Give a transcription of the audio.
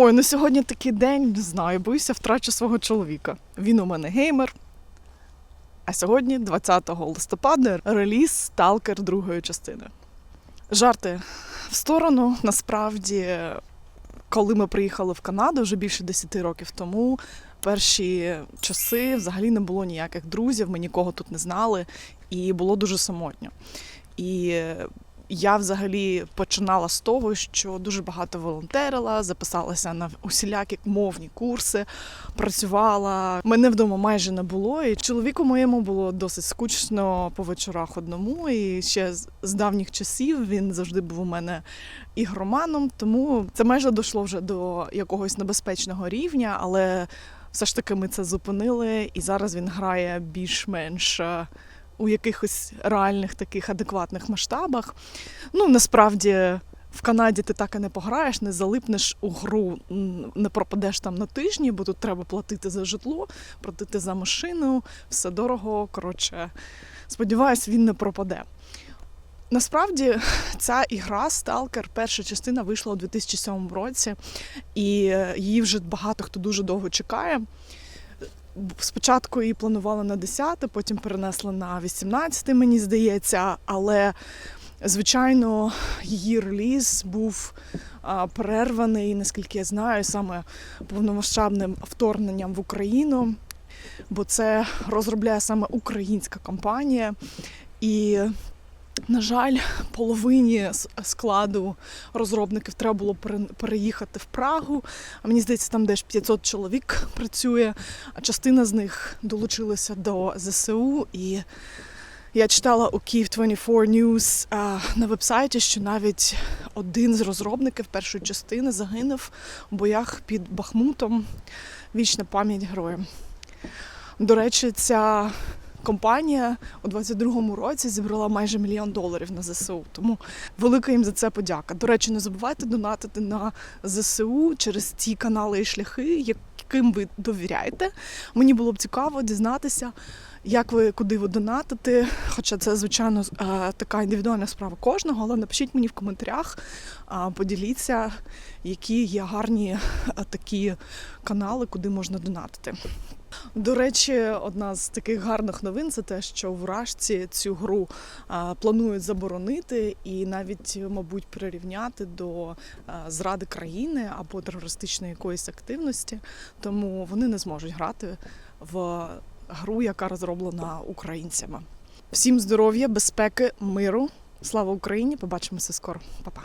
Ой, ну сьогодні такий день, не знаю, боюся, втрачу свого чоловіка. Він у мене геймер. А сьогодні, 20 листопада, реліз Сталкер другої частини. Жарти в сторону. Насправді, коли ми приїхали в Канаду вже більше 10 років тому, перші часи взагалі не було ніяких друзів, ми нікого тут не знали, і було дуже самотньо. І я взагалі починала з того, що дуже багато волонтерила, записалася на усілякі мовні курси, працювала. Мене вдома майже не було, і чоловіку моєму було досить скучно по вечорах одному. І ще з- давніх часів він завжди був у мене ігроманом, тому це майже дійшло вже до якогось небезпечного рівня, але все ж таки ми це зупинили, і зараз він грає більш-менш. У якихось реальних таких адекватних масштабах. Ну, насправді, в Канаді ти так і не пограєш, не залипнеш у гру, не пропадеш там на тижні, бо тут треба платити за житло, платити за машину, все дорого. Коротше, сподіваюсь, він не пропаде. Насправді, ця ігра Сталкер, перша частина вийшла у 2007 році, і е, її вже багато хто дуже довго чекає. Спочатку її планували на 10, потім перенесли на 18, мені здається, але звичайно її реліз був а, перерваний, наскільки я знаю, саме повномасштабним вторгненням в Україну, бо це розробляє саме українська компанія. І, на жаль, половині складу розробників треба було переїхати в Прагу. А мені здається, там десь 500 чоловік працює, а частина з них долучилася до ЗСУ. І я читала у Київ 24 News на вебсайті, що навіть один з розробників першої частини загинув у боях під Бахмутом. Вічна пам'ять героям. До речі, ця компанія у 22-му році зібрала майже мільйон доларів на ЗСУ. Тому велика їм за це подяка. До речі, не забувайте донатити на ЗСУ через ті канали і шляхи, яким ви довіряєте. Мені було б цікаво дізнатися, як ви куди ви донатите. Хоча це, звичайно, е, така індивідуальна справа кожного, але напишіть мені в коментарях, поділіться, які є гарні е, такі канали, куди можна донатити. До речі, одна з таких гарних новин це те, що в Рашці цю гру планують заборонити і навіть, мабуть, прирівняти до зради країни або терористичної якоїсь активності. Тому вони не зможуть грати в гру, яка розроблена українцями. Всім здоров'я, безпеки, миру. Слава Україні! Побачимося скоро. Па-па.